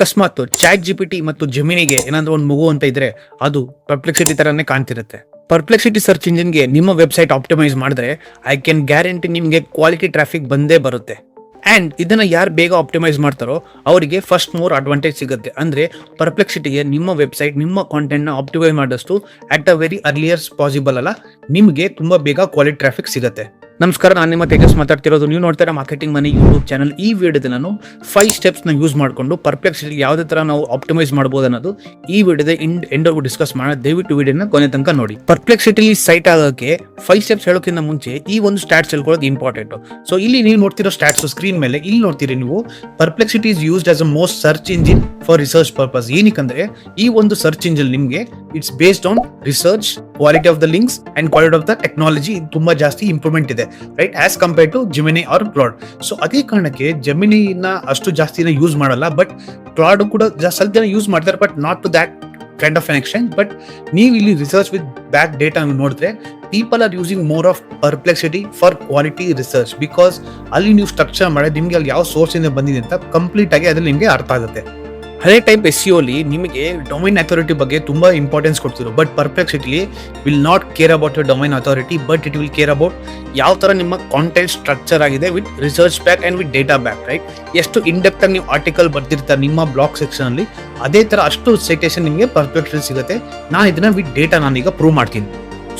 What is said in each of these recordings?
ಅಕಸ್ಮಾತ್ chat G P T ಮತ್ತು ಜಮೀನಿಗೆ ಏನಾದ್ರು ಒಂದು ಮಗು ಅಂತ ಇದ್ರೆ ಅದು ಪರ್ಪ್ಲೆಕ್ಸಿಟಿ ತರನೇ ಕಾಣ್ತಿರುತ್ತೆ. ಪರ್ಪ್ಲೆಕ್ಸಿಟಿ ಸರ್ಚ್ ಇಂಜಿನ್ಗೆ ನಿಮ್ಮ ವೆಬ್ಸೈಟ್ ಆಪ್ಟಿಮೈಸ್ ಮಾಡಿದ್ರೆ ಐ ಕ್ಯಾನ್ ಗ್ಯಾರಂಟಿ ನಿಮಗೆ ಕ್ವಾಲಿಟಿ ಟ್ರಾಫಿಕ್ ಬಂದೇ ಬರುತ್ತೆ. ಆ್ಯಂಡ್ ಇದನ್ನು ಯಾರು ಬೇಗ ಆಪ್ಟಿಮೈಸ್ ಮಾಡ್ತಾರೋ ಅವರಿಗೆ ಫಸ್ಟ್ ಮೋರ್ ಅಡ್ವಾಂಟೇಜ್ ಸಿಗುತ್ತೆ. ಅಂದರೆ ಪರ್ಪ್ಲೆಕ್ಸಿಟಿಗೆ ನಿಮ್ಮ ವೆಬ್ಸೈಟ್ ನಿಮ್ಮ ಕಾಂಟೆಂಟ್ನ ಆಪ್ಟಿಮೈಸ್ ಮಾಡಿದಷ್ಟು at a very earliest possible ಅಲ್ಲ, ನಿಮಗೆ ತುಂಬ ಬೇಗ ಕ್ವಾಲಿಟಿ ಟ್ರಾಫಿಕ್ ಸಿಗುತ್ತೆ. ನಮಸ್ಕಾರ, ನಾನು ನಿಮ್ಮ ತೇಜಸ್ ಮಾತಾಡ್ತಿರೋದು. ನೀವು ನೋಡ್ತಾರೆ ಮಾರ್ಕೆಟಿಂಗ್ ಮನಿ ಯೂಟ್ಯೂಬ್ ಚಾನಲ್ ಈ ವಿಡಿಯೋದಲ್ಲಿ ನಾನು ಫೈವ್ ಸ್ಟೆಪ್ಸ್ನ ಯೂಸ್ ಮಾಡಿಕೊಂಡು ಪರ್ಪ್ಲೆಕ್ಸಿಟಿ ಯಾವುದೇ ಥರ ನಾವು ಆಪ್ಟಿಮೈಸ್ ಮಾಡ್ಬೋದು ಅನ್ನೋದು ಈ ವಿಡಿಯೋದ ಇಂಡ್ ಎಂಡವರೆಗೂ ಡಿಸ್ಕಸ್ ಮಾಡೋಣ. ದಯವಿಟ್ಟು ವಿಡಿಯೋನ ಕೊನೆ ತನಕ ನೋಡಿ. ಪರ್ಪ್ಲೆಕ್ಸಿಟಿಲಿ ಸೈಟ್ ಆಗೋಕ್ಕೆ ಫೈವ್ ಸ್ಟೆಪ್ಸ್ ಹೇಳೋಕ್ಕಿಂತ ಮುಂಚೆ ಈ ಒಂದು ಸ್ಟಾಟ್ಸ್ ಹೇಳ್ಕೊಳ್ಳೋದು ಇಂಪಾರ್ಟೆಂಟ್ ಸೊ ಇಲ್ಲಿ ನೀವು ನೋಡ್ತಿರೋ ಸ್ಟಾಟ್ಸ್ ಸ್ಕ್ರೀನ್ ಮೇಲೆ, ಇಲ್ಲಿ ನೋಡ್ತೀರಿ ನೀವು Perplexity is used as a most search engine for research purpose ಏನಕ್ಕಂದ್ರೆ, ಈ ಒಂದು ಸರ್ಚ್ ಇಂಜಿನ್ ನಿಮಗೆ it's based on research quality of the links and quality of the technology ತುಂಬಾ ಜಾಸ್ತಿ ಇಂಪ್ರೂವ್ಮೆಂಟ್ ಇದೆ. Right as compare to Gemini or Claude so ಅದೇ ಕಾರಣಕ್ಕೆ ಜಮಿನಿನ ಅಷ್ಟು ಜಾಸ್ತಿನ ಯೂಸ್ ಮಾಡಲ್ಲ ಬಟ್ ಕ್ಲಾಡ್ ಕೂಡ ಸ್ವಲ್ಪ ಜನ ಯೂಸ್ ಮಾಡ್ತಾರೆ but not to that kind of exchange but ನೀವು ಇಲ್ಲಿ ರಿಸರ್ಚ್ ವಿತ್ ಬ್ಯಾಕ್ ಡೇಟಾ ನೋಡಿದ್ರೆ people are using more of Perplexity for quality research because ಅಲ್ಲಿ ನೀವು ಸ್ಟ್ರಕ್ಚರ್ ಮಾಡಿ ನಿಮಗೆ ಅಲ್ಲಿ ಯಾವ ಸೋರ್ಸಿಂದ ಬಂದಿದೆ ಅಂತ ಕಂಪ್ಲೀಟ್ ಆಗಿ ಅದ್ರಲ್ಲಿ ನಿಮಗೆ ಅರ್ಥ ಆಗುತ್ತೆ. ಅದೇ ಟೈಪ್ ಎಸ್ ಅಲ್ಲಿ ನಿಮಗೆ ಡೊಮೈನ್ ಅಥಾರಿಟಿ ಬಗ್ಗೆ ತುಂಬಾ ಇಂಪಾರ್ಟೆನ್ಸ್ ಕೊಡ್ತಿದ್ರು. But Perplexity will not care about your domain authority but it will care about ಯಾವ ತರ ನಿಮ್ಮ ಕಾಂಟೆಂಟ್ ಸ್ಟ್ರಕ್ಚರ್ ಆಗಿದೆ with research back and with data back right ಎಷ್ಟು ಇನ್ ಡೆಪ್ತ್ ಆಗಿ ನೀವು ಆರ್ಟಿಕಲ್ ಬರ್ದಿರ್ತಾರೆ ನಿಮ್ಮ ಬ್ಲಾಗ್ ಸೆಕ್ಷನ್ ಅಲ್ಲಿ, ಅದೇ ಥರ ಅಷ್ಟು ಸೈಟೇಷನ್ ನಿಮಗೆ ಪರ್ಫೆಕ್ಟ್ ಸಿಗುತ್ತೆ. ನಾನು ಇದನ್ನ ವಿತ್ ಡೇಟಾ ನಾನೀಗ ಪ್ರೂವ್ ಮಾಡ್ತೀನಿ.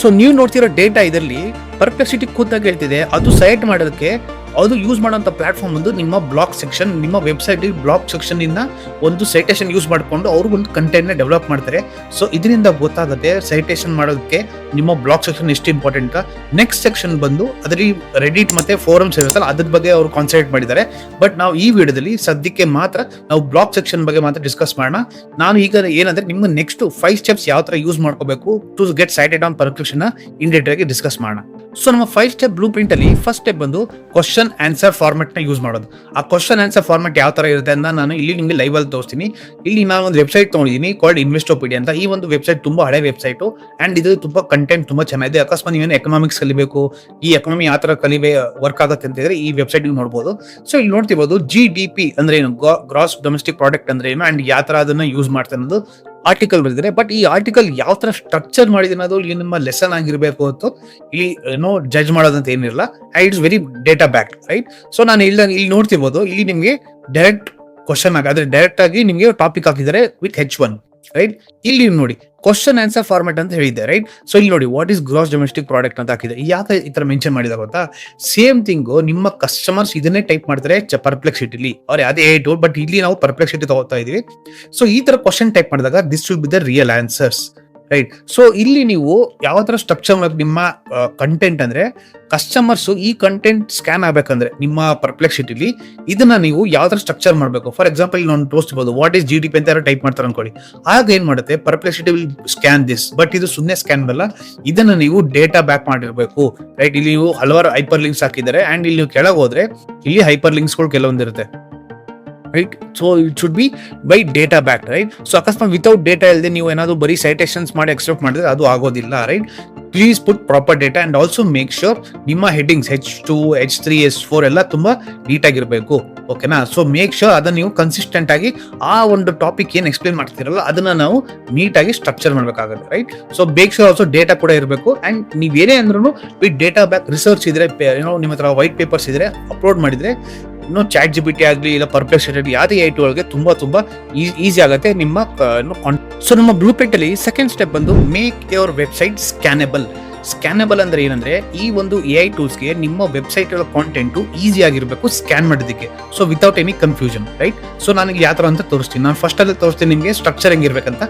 ಸೊ ನೀವು ನೋಡ್ತಿರೋ ಡೇಟಾ ಇದರಲ್ಲಿ ಪರ್ಪ್ಲೆಕ್ಸಿಟಿ ಖುದ್ದಾಗಿ ಹೇಳ್ತಿದೆ. ಅದು ಸೈಟ್ ಮಾಡೋದಕ್ಕೆ ಅದು ಯೂಸ್ ಮಾಡೋಂಥ ಪ್ಲಾಟ್ಫಾರ್ಮ್ ಒಂದು ನಿಮ್ಮ ಬ್ಲಾಕ್ ಸೆಕ್ಷನ್ ನಿಮ್ಮ ವೆಬ್ಸೈಟ್ ಬ್ಲಾಕ್ ಸೆಕ್ಷನ್ ಇಂದ ಒಂದು ಸೈಟೇಷನ್ ಯೂಸ್ ಮಾಡಿಕೊಂಡು ಅವ್ರಿಗೆ ಒಂದು ಕಂಟೆಂಟ್ ಡೆವಲಪ್ ಮಾಡ್ತಾರೆ. ಸೊ ಇದರಿಂದ ಗೊತ್ತಾಗುತ್ತೆ ಸೈಟೇಷನ್ ಮಾಡೋದಕ್ಕೆ ನಿಮ್ಮ ಬ್ಲಾಕ್ ಸೆಕ್ಷನ್ ಎಷ್ಟು ಇಂಪಾರ್ಟೆಂಟ್ ನೆಕ್ಸ್ಟ್ ಸೆಕ್ಷನ್ ಬಂದು ಅದರಲ್ಲಿ ರೆಡಿಟ್ ಮತ್ತೆ ಫೋರಮ್ಸ್ ಇರುತ್ತಲ್ಲ ಅದ್ರ ಬಗ್ಗೆ ಅವರು ಕಾನ್ಸಂಟ್ರೇಟ್ ಮಾಡಿದ್ದಾರೆ. ಬಟ್ ನಾವು ಈ ವಿಡಿಯೋದಲ್ಲಿ ಸದ್ಯಕ್ಕೆ ಮಾತ್ರ ನಾವು ಬ್ಲಾಕ್ ಸೆಕ್ಷನ್ ಬಗ್ಗೆ ಮಾತ್ರ ಡಿಸ್ಕಸ್ ಮಾಡೋಣ. ನಾನು ಈಗ ಏನಂದ್ರೆ ನಿಮ್ಗೆ ನೆಕ್ಸ್ಟ್ ಫೈವ್ ಸ್ಟೆಪ್ಸ್ ಯಾವ ತರ ಯೂಸ್ ಮಾಡ್ಕೋಬೇಕು to get cited on perfection in detail ಆಗಿ ಡಿಸ್ಕಸ್ ಮಾಡೋಣ. ಸೊ ನಮ್ಮ ಫೈವ್ ಸ್ಟೆಪ್ ಬ್ಲೂ ಪ್ರಿಂಟ್ ಅಲ್ಲಿ ಫಸ್ಟ್ ಸ್ಟೆಪ್ ಬಂದು ಕ್ವಶನ್ ಆನ್ಸರ್ ಫಾರ್ಮೆಟ್ನ ಯೂಸ್ ಮಾಡೋದು. ಆ ಕ್ವಶನ್ ಆನ್ಸರ್ ಫಾರ್ಮೆಟ್ ಯಾವ ತರ ಇರುತ್ತೆ ಅಂತ ನಾನು ಇಲ್ಲಿ ನಿಮಗೆ ಲೈವ್ ಅಲ್ಲಿ ತೋರಿಸ್ತೀನಿ. ಇಲ್ಲಿ ನಾನು ಒಂದು ವೆಬ್ಸೈಟ್ ತಗೊಂಡಿದ್ದೀನಿ ಕಾಲ್ಡ್ ಇನ್ವೆಸ್ಟೋಪಿಡಿ ಅಂತ. ಈ ಒಂದು ವೆಬ್ಸೈಟ್ ತುಂಬಾ ಹಳೆ ವೆಬ್ಸೈಟ್ ಅಂಡ್ ಇದು ತುಂಬಾ ಕಂಟೆಂಟ್ ತುಂಬಾ ಚೆನ್ನಾಗಿದೆ. ಅಕಸ್ಮಾತ್ ನೀವೇನು ಎಕನಾಮಿಕ್ಸ್ ಕಲಿಬೇಕು, ಈ ಎಕನಾಮಿ ಯಾವ ತರ ಕಲಿಬೇ ವರ್ಕ್ ಆಗುತ್ತೆ ಅಂತ ಇದ್ರೆ ಈ ವೆಬ್ಸೈಟ್ ನೀವು ನೋಡಬಹುದು ಸೊ ಇಲ್ಲಿ ನೋಡ್ತಿರ್ಬೋದು ಜಿ ಡಿ ಪಿ ಅಂದ್ರೆ ಏನು? ಗ್ರಾಸ್ ಡೊಮೆಸ್ಟಿಕ್ ಪ್ರಾಡಕ್ಟ್ ಅಂದ್ರೆ ಏನು? ಅಂಡ್ ಯಾವ ತರ ಅದನ್ನ ಯೂಸ್ ಮಾಡ್ತಾರೆ ಅನ್ನೋದು ಆರ್ಟಿಕಲ್ ಬರೆದಿದೆ ಬಟ್ ಈ ಆರ್ಟಿಕಲ್ ಯಾವ ತರ ಸ್ಟ್ರಕ್ಚರ್ ಮಾಡಿದ್ದೀನಿ ಅದು ಇಲ್ಲಿ ನಿಮ್ಮ ಲೆಸನ್ ಆಗಿರ್ಬೇಕು ಅಂತ ಇಲ್ಲಿ ಏನೋ ಜಡ್ಜ್ ಮಾಡೋದಂತ ಏನಿರಲ್ಲ. It's very data back right so ನಾನು ಇಲ್ಲಿ ಇಲ್ಲಿ ನೋಡ್ತಿರ್ಬೋದು. ಇಲ್ಲಿ ನಿಮಗೆ ಡೈರೆಕ್ಟ್ ಕ್ವಶನ್ ಆಗಿ ಡೈರೆಕ್ಟ್ ಆಗಿ ನಿಮಗೆ ಟಾಪಿಕ್ ಹಾಕಿದ್ದಾರೆ ವಿತ್ ಹೆಚ್ ಒನ್ ರೈಟ್ ಇಲ್ಲಿ ನೋಡಿ ಕ್ವಶನ್ ಆನ್ಸರ್ ಫಾರ್ಮೆಟ್ ಅಂತ ಹೇಳಿದ್ದೆ ರೈಟ್ ಸೊ ಇಲ್ಲಿ ನೋಡಿ what is gross domestic product ಅಂತ ಹಾಕಿದೆ. ಯಾಕೆ ಈ ತರ ಮೆನ್ಷನ್ ಮಾಡಿದ ಗೊತ್ತಾ? ಸೇಮ್ ಥಿಂಗು ನಿಮ್ಮ ಕಸ್ಟಮರ್ಸ್ ಇದನ್ನೇ ಟೈಪ್ ಮಾಡ್ತಾರೆ ಪರ್ಪ್ಲೆಕ್ಸಿಟಿಲಿ ಅವ್ರು, ಅದೇ ಏಟು ಬಟ್ ಇಲ್ಲಿ ನಾವು ಪರ್ಪ್ಲೆಕ್ಸಿಟಿ ತಗೋತಾ ಇದೀವಿ. ಸೊ ಈ ತರ ಕ್ವಶನ್ ಟೈಪ್ ಮಾಡಿದಾಗ this will be the real answers right so ಇಲ್ಲಿ ನೀವು ಯಾವ ತರ ಸ್ಟ್ರಕ್ಚರ್ ನಿಮ್ಮ ಕಂಟೆಂಟ್ ಅಂದ್ರೆ ಕಸ್ಟಮರ್ಸ್ ಈ ಕಂಟೆಂಟ್ ಸ್ಕ್ಯಾನ್ ಆಗ್ಬೇಕಂದ್ರೆ ನಿಮ್ಮ ಪರ್ಪ್ಲೆಕ್ಸಿಟಿಲಿ ಇದನ್ನ ನೀವು ಯಾವ ತರ ಸ್ಟ್ರಕ್ಚರ್ ಮಾಡಬೇಕು. ಫಾರ್ ಎಕ್ಸಾಂಪಲ್ ನಾನು ತೋರಿಸ್ಬೋದು what is G D P ಅಂತ ಯಾರು ಟೈಪ್ ಮಾಡ್ತಾರೆ ಅನ್ಕೊಳ್ಳಿ. ಆಗ ಏನ್ ಮಾಡುತ್ತೆ? Perplexity will scan this but ಇದು ಸುಮ್ಮನೆ ಸ್ಕ್ಯಾನ್ ಬಲ್ಲ, ಇದನ್ನ ನೀವು ಡೇಟಾ ಬ್ಯಾಕ್ ಮಾಡಿರ್ಬೇಕು. ರೈಟ್ ಇಲ್ಲಿ ನೀವು ಹಲವಾರು ಹೈಪರ್ ಲಿಂಕ್ಸ್ ಹಾಕಿದ್ದಾರೆ. ಅಂಡ್ ಇಲ್ಲಿ ನೀವು ಕೆಳಗೆ ಹೋದ್ರೆ, ಇಲ್ಲಿ ಹೈಪರ್ ಲಿಂಕ್ಸ್ಗಳು ಕೆಲವೊಂದಿರುತ್ತೆ. Right so it should be by data back right so ಅಕಸ್ಮಾತ್ ವಿತೌಟ್ ಡೇಟಾ ಇಲ್ಲದೆ ನೀವು ಏನಾದರೂ ಬರೀ ಸೈಟೇಷನ್ಸ್ ಮಾಡಿ ಎಕ್ಸೆಪ್ಟ್ ಮಾಡಿದ್ರೆ ಅದು ಆಗೋದಿಲ್ಲ right please put proper data and also make sure ನಿಮ್ಮ headings H two H three H four ಎಲ್ಲ ತುಂಬಾ ನೀಟಾಗಿರಬೇಕು ಓಕೆನಾ ಸೊ ಮೇಕ್ ಶೋರ್ ಅದನ್ನ ನೀವು ಕನ್ಸಿಸ್ಟೆಂಟ್ ಆಗಿ ಆ ಒಂದು ಟಾಪಿಕ್ ಏನು ಎಕ್ಸ್ಪ್ಲೈನ್ ಮಾಡ್ತಿರಲ್ಲ ಅದನ್ನ ನಾವು ನೀಟಾಗಿ ಸ್ಟ್ರಕ್ಚರ್ ಮಾಡಬೇಕಾಗುತ್ತೆ right so make sure also data ಕೂಡ ಇರಬೇಕು ಅಂಡ್ ನೀವೇನೇ ಅಂದ್ರೂ ವಿತ್ ಡೇಟಾ ಬ್ಯಾಕ್ ರಿಸರ್ಚ್ ಇದ್ರೆ ಏನೋ ನಿಮ್ಮ ಹತ್ರ ವೈಟ್ ಪೇಪರ್ಸ್ ಇದ್ರೆ ಅಪ್ಲೋಡ್ ಮಾಡಿದ್ರೆ ಇನ್ನೂ ಚಾಟ್ ಜಿ ಬಿ ಟಿ ಆಗಲಿ ಇಲ್ಲ ಪರ್ಪ್ಲೆಕ್ಸಿಟಿ ಯಾವುದೇ ಐ ಟು ಒಳಗೆ ತುಂಬಾ, ತುಂಬ ಈಸಿ ಆಗುತ್ತೆ ನಿಮ್ಮ ಸೊ ನಮ್ಮ ಬ್ಲೂ ಪ್ರಿಂಟ್ ಅಲ್ಲಿ ಸೆಕೆಂಡ್ ಸ್ಟೆಪ್ ಬಂದು make your website scannable 本 scannable ಅಂದ್ರೆ ಏನಂದ್ರೆ ಈ ಒಂದು ಎ ಐ ಟೂಲ್ಸ್ಗೆ ನಿಮ್ಮ ವೆಬ್ಸೈಟ್ ಕಾಂಟೆಂಟು ಈಸಿ ಆಗಿರಬೇಕು ಸ್ಕ್ಯಾನ್ ಮಾಡೋದಕ್ಕೆ so without any confusion right so ನನಗೆ ಯಾವ ಥರ ಅಂತ ತೋರಿಸ್ತೀನಿ. ನಾನು ಫಸ್ಟ್ ಅಲ್ಲಿ ತೋರಿಸ್ತೀನಿ ನಿಮಗೆ ಸ್ಟ್ರಕ್ಚರ್ ಹೆಂಗಿರ್ಬೇಕಂತ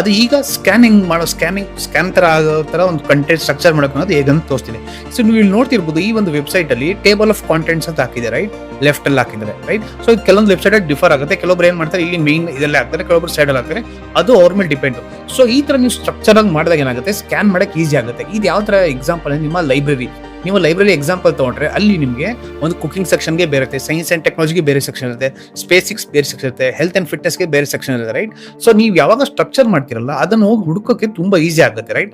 ಅದು ಈಗ ಸ್ಕ್ಯಾನಿಂಗ್ ಮಾಡೋ ಸ್ಕ್ಯಾನಿಂಗ್ ಸ್ಕ್ಯಾನ್ ಥರ ಆಗೋ ಥರ ಒಂದು ಕಂಟೆಂಟ್ ಸ್ಟ್ರಕ್ಚರ್ ಅನ್ನೋದು ಹೇಗಂತ ತೋರಿಸ್ತೀನಿ. ಸೊ ನೀವು ಇಲ್ಲಿ ನೋಡ್ತಿರ್ಬೋದು ಈ ಒಂದು ವೆಬ್ಸೈಟ್ ಅಲ್ಲಿ ಟೇಬಲ್ ಆಫ್ ಕಾಂಟೆಂಟ್ಸ್ ಅಂತ ಹಾಕಿದೆ ರೈಟ್ ಲೆಫ್ಟ್ ಅಲ್ಲಿ ಹಾಕಿದ್ದಾರೆ ರೈಟ್ ಸೊ ಕೆಲವೊಂದು ವೆಬ್ಸೈಟ್ ಡಿಫರ್ ಆಗುತ್ತೆ. ಕೆಲವೊಬ್ರು ಏನ್ ಮಾಡ್ತಾರೆ, ಇಲ್ಲಿ ಮೇನ್ ಇದೆಲ್ಲ ಹಾಕ್ತಾರೆ, ಕೆಲವೊಬ್ರು ಸೈಡ್ ಅಲ್ಲಿ ಹಾಕ್ತಾರೆ. ಅದು ಅವ್ರ ಮೇಲೆ ಡಿಪೆಂಡ್ ಸೊ ಈ ತರ ನೀವು ಸ್ಟ್ರಕ್ಚರ್ ಆಗಿ ಮಾಡಿದಾಗ ಏನಾಗುತ್ತೆ? ಸ್ಕ್ಯಾನ್ ಮಾಡಕ್ ಈಸಿ ಆಗುತ್ತೆ. ಇದು ಯಾವ ಥರ ಎಕ್ಸಾಂಪಲ್ ನಿಮ್ಮ ಲೈಬ್ರರಿ ನೀವು ಲೈಬ್ರರಿ ಎಕ್ಸಾಂಪಲ್ ತೊಗೊಂಡ್ರೆ ಅಲ್ಲಿ ನಿಮಗೆ ಒಂದು ಕುಕಿಂಗ್ ಸೆಕ್ಷನ್ಗೆ ಬೇರೆ ಇರುತ್ತೆ ಸೈನ್ಸ್ ಆ್ಯಂಡ್ ಟೆಕ್ನಾಲಜಿಗೆ ಬೇರೆ ಸೆಕ್ಷನ್ ಇರುತ್ತೆ ಸ್ಪೇಸಿಕ್ಸ್ ಬೇರೆ ಸೆಕ್ಷನ್ ಇರುತ್ತೆ ಹೆಲ್ತ್ ಆ್ಯಂಡ್ ಫಿಟ್ನೆಸ್ಗೆ ಬೇರೆ ಸೆಕ್ಷನ್ ಇರುತ್ತೆ ರೈಟ್ ಸೊ ನೀವು ಯಾವಾಗ ಸ್ಟ್ರಕ್ಚರ್ ಮಾಡ್ತಿರಲ್ಲ, ಅದನ್ನು ಹೋಗಿ ಹುಡುಕೋಕ್ಕೆ ತುಂಬ ಈಸಿ ಆಗುತ್ತೆ ರೈಟ್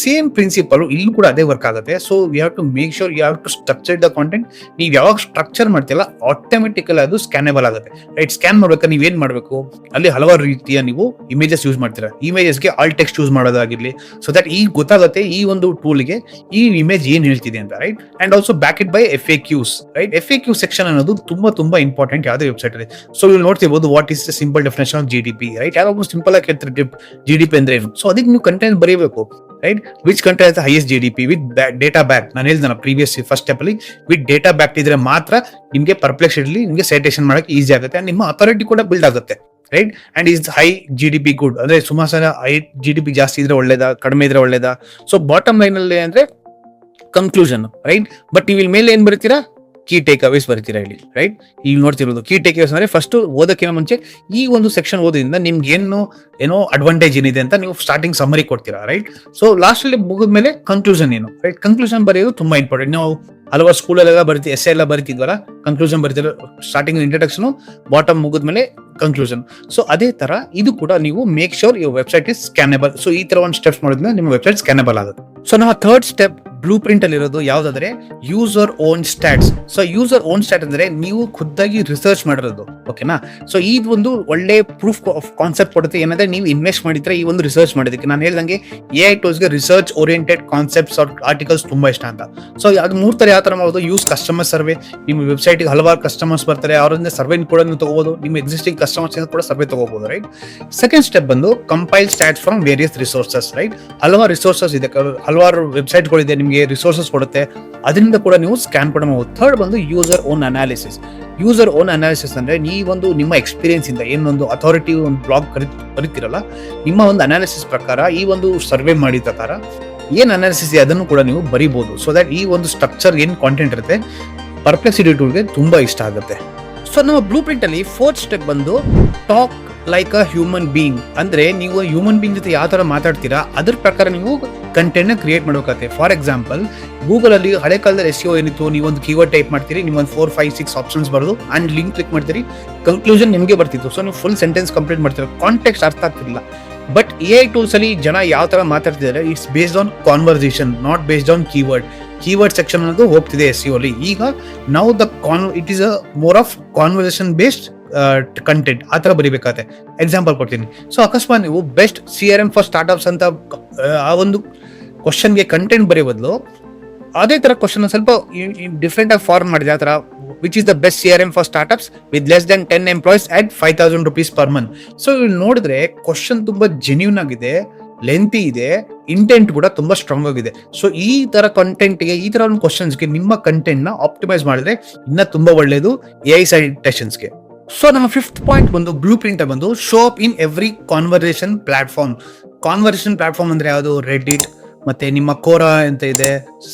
ಸೇಮ್ ಪ್ರಿನ್ಸಿಪಲ್ ಇಲ್ಲೂ ಕೂಡ ಅದೇ ವರ್ಕ್ ಆಗುತ್ತೆ. So you have to make sure you have to structure the content ನೀವು ಯಾವಾಗ ಸ್ಟ್ರಕ್ಚರ್ ಮಾಡ್ತಿಲ್ಲ ಆಟೋಮೆಟಿಕಲಿ ಅದು ಸ್ಕ್ಯಾನೇಬಲ್ ಆಗುತ್ತೆ ರೈಟ್ ಸ್ಕ್ಯಾನ್ ಮಾಡ್ಬೇಕಾದ್ರೆ ನೀವೇನು ಮಾಡಬೇಕು? ಅಲ್ಲಿ ಹಲವಾರು ರೀತಿಯ ನೀವು ಇಮೇಜಸ್ ಯೂಸ್ ಮಾಡ್ತೀರಾ. ಇಮೇಜಸ್ಗೆ ಆಲ್ ಟೆಕ್ಸ್ಟ್ ಯೂಸ್ ಮಾಡೋದಾಗಿರಲಿ. ಸೊ ದಟ್ ಈಗ ಗೊತ್ತಾಗುತ್ತೆ ಈ ಒಂದು ಟೂಲ್ಗೆ ಈ ಇಮೇಜ್ ಏನು ಹೇಳ್ತಿದೆ ಅಂತ. Right and also back it by F A Qs right F A Q section ಅನ್ನೋದು ತುಂಬಾ ತುಂಬಾ ಇಂಪಾರ್ಟೆಂಟ್ ಯಾವುದೇ ವೆಬ್ಸೈಟ್ ಅಲ್ಲಿ. ಸೊ ನೀವು ನೋಡ್ತಿರ್ಬೋದು what is the simple definition of G D P right ಯಾವ ಸಿಂಪಲ್ ಆಗಿ ಕೇಳ್ತಾರೆ ಜಿ ಡಿ ಪಿ ಅಂದ್ರೆ ಸೊ ಅದಕ್ಕೆ ನೀವು ಕಂಟೆಂಟ್ ಬರೀಬೇಕು right which country as highest G D P with data back ನಾನು ಹೇಳಿದ ಪ್ರೀವಿಯಸ್ ಫಸ್ಟ್ ಸ್ಟೆಪ್ ಅಲ್ಲಿ ವಿತ್ ಡೇಟಾ ಬ್ಯಾಕ್ ಇದ್ರೆ ಮಾತ್ರ ನಿಮಗೆ ಪರ್ಪ್ಲೆಕ್ಸ್ ಇಡ್ಲಿ ನಿಮಗೆ ಸೈಟೇಷನ್ ಮಾಡಕ್ಕೆ ಈಸಿ ಆಗುತ್ತೆ. ಅಂಡ್ ನಿಮ್ಮ ಅಥಾರಿಟಿ ಕೂಡ ಬಿಲ್ಡ್ ಆಗುತ್ತೆ right and is high G D P good ಅಂದ್ರೆ ಸುಮಾರು ಸಲ ಹೈ ಜಿ ಡಿ ಪಿ ಜಾಸ್ತಿ ಇದ್ರೆ ಒಳ್ಳೇದಾ, ಕಡಿಮೆ ಇದ್ರೆ ಒಳ್ಳೇದಾ? ಸೊ ಬಾಟಮ್ ಲೈನ್ ಅಲ್ಲಿ ಅಂದ್ರೆ ಕನ್ಕ್ಲೂಷನ್ ರೈಟ್ ಬಟ್ ನೀವು ಇಲ್ಲಿ ಮೇಲೆ ಏನು ಬರೀತೀರಾ? ಕೀ ಟೇಕ್ ಅವೇಸ್ ಬರ್ತೀರಾ ಇಲ್ಲಿ ರೈಟ್ ಈಗ ನೋಡ್ತಿರೋದು ಕೀ ಟೇಕ್ ಅವೇಸ್ ಅಂದ್ರೆ ಫಸ್ಟ್ ಓದೋಕ್ಕಿಂತ ಮುಂಚೆ ಈ ಒಂದು ಸೆಕ್ಷನ್ ಓದೋದ್ರಿಂದ ನಿಮ್ಗೆ ಏನು, ಏನೋ ಅಡ್ವಾಂಟೇಜ್ ಏನಿದೆ ಅಂತ ನೀವು ಸ್ಟಾರ್ಟಿಂಗ್ ಸಮ್ಮರಿ ಕೊಡ್ತೀರಾ ರೈಟ್ ಸೊ ಲಾಸ್ಟಲ್ಲಿ ಮುಗಿದ್ಮೇಲೆ ಕನ್ಕ್ಲೂಷನ್ ಏನು ರೈಟ್ ಕನ್ಕ್ಲೂಷನ್ ಬರೆಯೋದು ತುಂಬಾ ಇಂಪಾರ್ಟೆಂಟ್ ನಾವು ಹಲವಾರು ಸ್ಕೂಲಲ್ಲೆಲ್ಲ ಬರೀತಿ ಎಸ್ ಎಲ್ಲ ಬರೀತಿದ್ವಲ್ಲ ಕನ್ಕ್ಲೂಷನ್ ಬರೀತಿರೋ ಸ್ಟಾರ್ಟಿಂಗ್ ಇಂಟ್ರಡಕ್ಷನ್ ಬಾಟಮ್ ಮುಗಿದ್ಮೇಲೆ ಕನ್ಕ್ಲೂಷನ್ ಸೊ ಅದೇ ತರ ಇದು ಕೂಡ ನೀವು make sure your website is scannable so ಈ ತರ ಒಂದು ಸ್ಟೆಪ್ಸ್ ಮಾಡೋದ್ರಿಂದ ನಿಮ್ಮ ವೆಬ್ಸೈಟ್ ಸ್ಕ್ಯಾನೆಬಲ್ ಆಗುತ್ತೆ. ಸೊ ನಾವು ಥರ್ಡ್ ಸ್ಟೆಪ್ ಬ್ಲೂ ಪ್ರಿಂಟ್ ಅಲ್ಲಿ ಇರೋದು ಯಾವ್ದಾದ್ರೆ user own stats so user own stat ಅಂದ್ರೆ ನೀವು ಖುದ್ದಾಗಿ ರಿಸರ್ಚ್ ಮಾಡಿರೋದು ಓಕೆನಾ ಸೊ ಈ ಒಂದು ಒಳ್ಳೆ ಪ್ರೂಫ್ ಆಫ್ ಕಾನ್ಸೆಪ್ಟ್ ಕೊಡುತ್ತೆ. ಏನಂದ್ರೆ ನೀವು ಇನ್ವೆಸ್ಟ್ ಮಾಡಿದ್ರೆ ಈ ಒಂದು ರಿಸರ್ಚ್ ಮಾಡಿದಕ್ಕೆ ನಾನು ಹೇಳ್ದಂಗೆ ಎ ಐ ಟೋಸ್ಗೆ ರಿಸರ್ಚ್ ಓರಿಯೆಂಟೆಡ್ ಕಾನ್ಸೆಪ್ಟ್ಸ್ ಆರ್ಟಿಕಲ್ಸ್ ತುಂಬಾ ಇಷ್ಟ ಅಂತ. ಸೊ ಅದು ಮೂರ್ ತರ ಯಾವ ತರ ಮಾಡೋದು ಯೂಸ್ ಕಸ್ಟಮರ್ ಸರ್ವೆ ನಿಮ್ಮ ವೆಬ್ಸೈಟ್ಗೆ ಹಲವಾರು ಕಸ್ಟಮರ್ಸ್ ಬರ್ತಾರೆ. ಅವರಿಂದ ಸರ್ವೆ ಕೂಡ ನೀವು ತಗೋಬಹುದು ನಿಮ್ಮ ಎಕ್ಸಿಸ್ಟಿಂಗ್ ಕಸ್ಟಮರ್ಸ್ ಕೂಡ ಸರ್ವೆ ತಗೋಬಹುದು ರೈಟ್ ಸೆಕೆಂಡ್ ಸ್ಟೆಪ್ ಬಂದು compile stats from various resources right ಹಲವಾರು ರಿಸೋರ್ಸಸ್ ಇದೆ. ಹಲವಾರು ಹಲವಾರು ವೆಬ್ಸೈಟ್ಗಳಿದೆ ನಿಮಗೆ. ರಿಸೋರ್ಸಸ್ ಕೊಡುತ್ತೆ. ಅದರಿಂದ ಕೂಡ ನೀವು ಸ್ಕ್ಯಾನ್ ಕೂಡ ಮಾಡಬಹುದು ಥರ್ಡ್ ಬಂದು user own analysis user own analysis ಅಂದರೆ ನೀವೊಂದು ನಿಮ್ಮ ಎಕ್ಸ್ಪೀರಿಯನ್ಸ್ ಇಂದ ಏನೊಂದು ಅಥಾರಿಟಿ ಒಂದು ಬ್ಲಾಗ್ ಕರಿ ಬರೀತಿರಲ್ಲ ನಿಮ್ಮ ಒಂದು ಅನಾಲಿಸಿಸ್ ಪ್ರಕಾರ ಈ ಒಂದು ಸರ್ವೆ ಮಾಡಿದ ಪ್ರಕಾರ ಏನು ಅನಾಲಿಸಿಸ್ ಇದೆ ಅದನ್ನು ಕೂಡ ನೀವು ಬರಿಬೋದು. ಸೊ ದಟ್ ಈ ಒಂದು ಸ್ಟ್ರಕ್ಚರ್ ಏನು ಕಾಂಟೆಂಟ್ ಇರುತ್ತೆ ಪರ್ಪ್ಲೆಕ್ಸಿಟಿ ಟೂಲ್ಗೆ ತುಂಬ ಇಷ್ಟ ಆಗುತ್ತೆ. ಸೊ ನಮ್ಮ ಬ್ಲೂ ಪ್ರಿಂಟಲ್ಲಿ ಫೋರ್ತ್ ಸ್ಟೆಪ್ ಬಂದು talk like a human being ಅಂದರೆ ನೀವು ಹ್ಯೂಮನ್ ಬೀಯಿಂಗ್ ಜೊತೆ ಯಾವ ಥರ ಮಾತಾಡ್ತೀರಾ, ಅದ್ರ ಪ್ರಕಾರ ನೀವು ಕಂಟೆಂಟ್ನ ಕ್ರಿಯೇಟ್ ಮಾಡಬೇಕಾಗುತ್ತೆ ಫಾರ್ ಎಕ್ಸಾಂಪಲ್ ಗೂಗಲಲ್ಲಿ ಹಳೆ ಕಾಲದಲ್ಲಿ ಎಸ್ ಏನಿತ್ತು ನೀವು ಒಂದು ಕೀವರ್ಡ್ ಟೈಪ್ ಮಾಡ್ತೀರಿ ನೀವು ಒಂದು ಫೋರ್ ಫೈವ್ ಸಿಕ್ಸ್ ಆಪ್ಷನ್ಸ್ ಬರೋದು ಆ್ಯಂಡ್ ಲಿಂಕ್ ಕ್ಲಿಕ್ ಮಾಡ್ತೀರಿ ಕನ್ಕ್ಲೂಷನ್ ನಿಮಗೆ ಬರ್ತಿತ್ತು. ಸೊ ನೀವು ಫುಲ್ ಸೆಂಟೆನ್ಸ್ ಕಂಪ್ಲೀಟ್ ಮಾಡ್ತೀರ. ಕಾಂಟೆಕ್ಸ್ಟ್ ಅರ್ಥ ಆಗ್ತಿಲ್ಲ. ಬಟ್ ಎ ಐ ಟೂಲ್ಸ್ ಅಲ್ಲಿ ಜನ ಯಾವ ಥರ ಮಾತಾಡ್ತಿದ್ದಾರೆ it's based on conversation not based on keyword keyword section ಅನ್ನೋದು ಹೋಗ್ತಿದೆ ಎಸ್ ಅಲ್ಲಿ. ಈಗ ನಾವು the con it is a more of conversation based content ಆ ಥರ ಬರಿಬೇಕಾಗುತ್ತೆ. ಎಕ್ಸಾಂಪಲ್ ಕೊಡ್ತೀನಿ. ಸೊ ಅಕಸ್ಮಾತ್ ನೀವು best C R M for startups ಅಂತ ಆ ಒಂದು ಕ್ವಶನ್ಗೆ ಕಂಟೆಂಟ್ ಬರೀ ಬದಲು ಅದೇ ತರ ಕ್ವಶನ್ ಸ್ವಲ್ಪ ಡಿಫ್ರೆಂಟ್ ಆಗಿ ಫಾರ್ಮ್ ಮಾಡಿದೆ, ಆ ಥರ which is the best C R M for startups with less than ten employees at five thousand rupees per month so ಇಲ್ಲಿ ನೋಡಿದ್ರೆ ಕ್ವಶನ್ ತುಂಬಾ ಜೆನ್ಯೂನ್ ಆಗಿದೆ ಲೆಂತಿ ಇದೆ ಇಂಟೆಂಟ್ ಕೂಡ ತುಂಬಾ ಸ್ಟ್ರಾಂಗ್ ಆಗಿದೆ. ಸೊ ಈ ತರ ಕಂಟೆಂಟ್ಗೆ ಈ ತರ ಒಂದು ಕ್ವಶನ್ಸ್ಗೆ ನಿಮ್ಮ ಕಂಟೆಂಟ್ನ ಆಪ್ಟಿಮೈಸ್ ಮಾಡಿದ್ರೆ ಇನ್ನ ತುಂಬಾ ಒಳ್ಳೇದು ಎ ಐ ಸೈಟೇಷನ್ಸ್ಗೆ ಸೊ ನಮ್ಮ ಫಿಫ್ತ್ ಪಾಯಿಂಟ್ ಬಂದು ಬ್ಲೂ ಪ್ರಿಂಟ್ ಬಂದು show up in every conversation platform conversation platform ಅಂದ್ರೆ ಯಾವುದು? ರೆಡಿಟ್ ಮತ್ತೆ ನಿಮ್ಮ ಕೋರಾ ಅಂತ ಇದೆ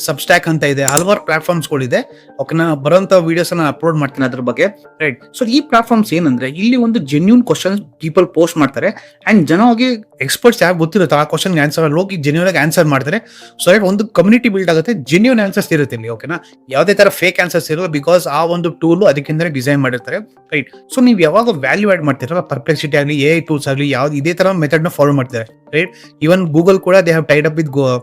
ಸಬ್ಸ್ಟ್ಯಾಕ್ ಅಂತ ಇದೆ ಹಲವಾರು ಪ್ಲಾಟ್ಫಾರ್ಮ್ಸ್ ಗಳಿದೆ ಓಕೆನಾ ಬರೋಂತ ವಿಡಿಯೋಸ್ ನಾನು ಅಪ್ಲೋಡ್ ಮಾಡ್ತೀನಿ ಅದ್ರ ಬಗ್ಗೆ. ರೈಟ್ ಸೊ ಈ ಪ್ಲಾಟ್ಫಾರ್ಮ್ಸ್ ಏನಂದ್ರೆ ಇಲ್ಲಿ ಒಂದು ಜೆನ್ಯೂನ್ ಕ್ವಶನ್ ಪೀಪಲ್ ಪೋಸ್ಟ್ ಮಾಡ್ತಾರೆ. ಅಂಡ್ ಜನ ಹೋಗಿ ಎಕ್ಸ್ಪರ್ಟ್ಸ್ ಯಾರು ಗೊತ್ತಿರುತ್ತೆ ಆ ಕ್ವಶನ್ ಆನ್ಸರ್ ಹೋಗಿ ಜೆನ್ಯೂನ್ ಆಗಿ ಆನ್ಸರ್ ಮಾಡ್ತಾರೆ. ಸೊ ರೈಟ್ ಒಂದು ಕಮ್ಯುನಿಟಿ ಬಿಲ್ಡ್ ಆಗುತ್ತೆ ಜೆನ್ಯೂನ್ ಆನ್ಸರ್ಸ್ ಇರುತ್ತೆ ಇಲ್ಲಿ ಓಕೆನಾ ಯಾವುದೇ ತರ ಫೇಕ್ ಆನ್ಸರ್ಸ್ ಇರೋಲ್ಲ ಬಿಕಾಸ್ ಆ ಒಂದು ಟೂಲ್ ಅದಕ್ಕಿಂತ ಡಿಸೈನ್ ಮಾಡಿರ್ತಾರೆ. ರೈಟ್ ಸೊ ನೀವು ಯಾವಾಗ ವ್ಯಾಲ್ಯೂ ಆಡ್ ಮಾಡ್ತೀರಲ್ಲ ಪರ್ಪ್ಲೆಕ್ಸಿಟಿ ಆಗಲಿ ಎ ಟೂಲ್ಸ್ ಆಗಲಿ ಯಾವ್ದು ಇದೇ ತರ ಮೆಥಡ್ನ ಫಾಲೋ ಮಾಡ್ತಾರೆ. right? Even google Coda they have tied up with Go-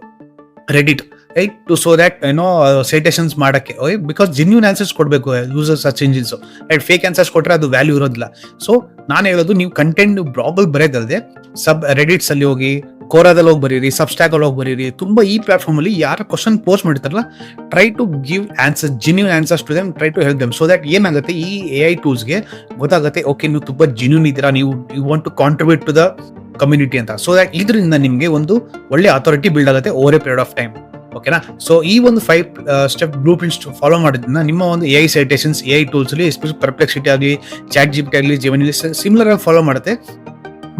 reddit. Right to so that ಏನೋ ಸೈಟೇಷನ್ಸ್ ಮಾಡಕ್ಕೆ ಬಿಕಾಸ್ ಜೆನ್ಯೂನ್ ಆನ್ಸರ್ಸ್ ಕೊಡಬೇಕು user search engines right fake answers ಕೊಟ್ಟರೆ ಅದು ವ್ಯಾಲ್ಯೂ ಇರೋದಿಲ್ಲ ಸೊ ನಾನು ಹೇಳೋದು ನೀವು ಕಂಟೆಂಟ್ ಬ್ಲಾಗಲ್ಲಿ ಬರೆಯೋದಲ್ಲದೆ ಸಬ್ ರೆಡಿಟ್ಸ್ ಅಲ್ಲಿ ಹೋಗಿ ಕೋರಾದಲ್ಲಿ ಹೋಗಿ ಬರೀರಿ ಸಬ್ಸ್ಟ್ಯಾಕ್ ಅಲ್ಲಿ ಹೋಗಿ ಬರೀರಿ ತುಂಬಾ ಈ ಪ್ಲಾಟ್ಫಾರ್ಮಲ್ಲಿ ಯಾರ ಕ್ವಶನ್ ಪೋಸ್ಟ್ ಮಾಡಿರ್ತಾರಲ್ಲ try to give answer genuine answers to them try to help them so that ಏನಾಗುತ್ತೆ ಈ ಎ ಐ ಟೂಲ್ಸ್ಗೆ ಗೊತ್ತಾಗುತ್ತೆ ಓಕೆ ನೀವು ತುಂಬಾ ಜೆನ್ಯೂನ್ ಇದ್ದೀರಾ ನೀವು you want to contribute to the community ಅಂತ ಸೊ ದಟ್ ಇದರಿಂದ ನಿಮಗೆ ಒಂದು ಒಳ್ಳೆ ಅಥಾರಿಟಿ ಬಿಲ್ಡ್ ಆಗುತ್ತೆ over a period of time ಓಕೆನಾ ಸೊ ಈ ಒಂದು five step blueprints follow ಮಾಡೋದ್ರಿಂದ ನಿಮ್ಮ ಒಂದು A I citations A I tools perplexity ಆಗಲಿ ಚಾಟ್ ಜಿಪಿಟಿ ಆಗಲಿ ಜೀವನಲ್ಲಿ ಸಿಮಿಲರ್ ಆಗಿ ಫಾಲೋ ಮಾಡುತ್ತೆ.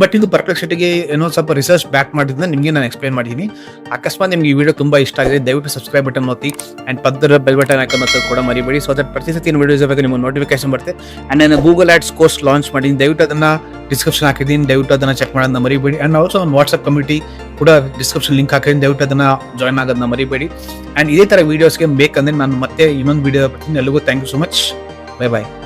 ಬಟ್ ಇದು ಪರ್ಪ್ಲೆಕ್ಸಿಟಿಗೆ ಏನೋ ಸ್ವಲ್ಪ ರಿಸರ್ಚ್ ಬ್ಯಾಕ್ ಮಾಡಿದ್ರೆ ನಿಮಗೆ ನಾನು ಎಕ್ಸ್ಪ್ಲೈನ್ ಮಾಡಿದ್ದೀನಿ ಅಕಸ್ಮಾತ್ ನಿಮ್ಗೆ ಈ ವಿಡಿಯೋ ತುಂಬಾ ಇಷ್ಟ ಆಗಿದೆ, ದಯವಿಟ್ಟು ಸಬ್ಸ್ಕ್ರೈಬ್ ಬಟನ್ ಒತ್ತಿ ಅಂಡ್ ಪಕ್ಕದ ಬೆಲ್ ಬಟನ್ ಮತ್ತು ಕೂಡ ಮರಿಬೇಡಿ ಸೊ ದಟ್ ಪ್ರತಿ ಸತಿ ವಿಡಿಯೋಸ್ ಬಗ್ಗೆ ನಿಮಗೆ ನೋಟಿಫಿಕೇಶನ್ ಬರುತ್ತೆ. ಅಂಡ್ ನಾನು ಗೂಗಲ್ ಆಡ್ಸ್ ಕೋರ್ಸ್ ಲಾಂಚ್ ಮಾಡಿದ್ದೀನಿ, ದಯವಿಟ್ಟು ಅದನ್ನ ಡಿಸ್ಕ್ರಿಪ್ಷನ್ ಹಾಕಿದ್ದೀನಿ, ದಯವಿಟ್ಟು ಅದನ್ನು ಚೆಕ್ ಮಾಡೋದನ್ನ ಮರಿಬೇಡಿ ಅಂಡ್ ಆಲ್ಸೋ ಒಂದು ವಾಟ್ಸಪ್ ಕಮಿಟಿ ಕೂಡ ಡಿಸ್ಕ್ರಿಪ್ಷನ್ ಲಿಂಕ್ ಹಾಕಿದ್ದೀನಿ, ದಯವಿಟ್ಟು ಅದನ್ನು ಜಾಯ್ನ್ ಆಗೋದನ್ನ ಮರಿಬೇಡಿ. ಆ್ಯಂಡ್ ಇದೇ ಥರ ವೀಡಿಯೋಸ್ಗೆ ಬೇಕಂದ್ರೆ ನಾನು ಮತ್ತೆ ಇನ್ನೊಂದು ವಿಡಿಯೋ ಬರ್ತೀನಿ. ಎಲ್ಲಿಗೂ thank you so much bye bye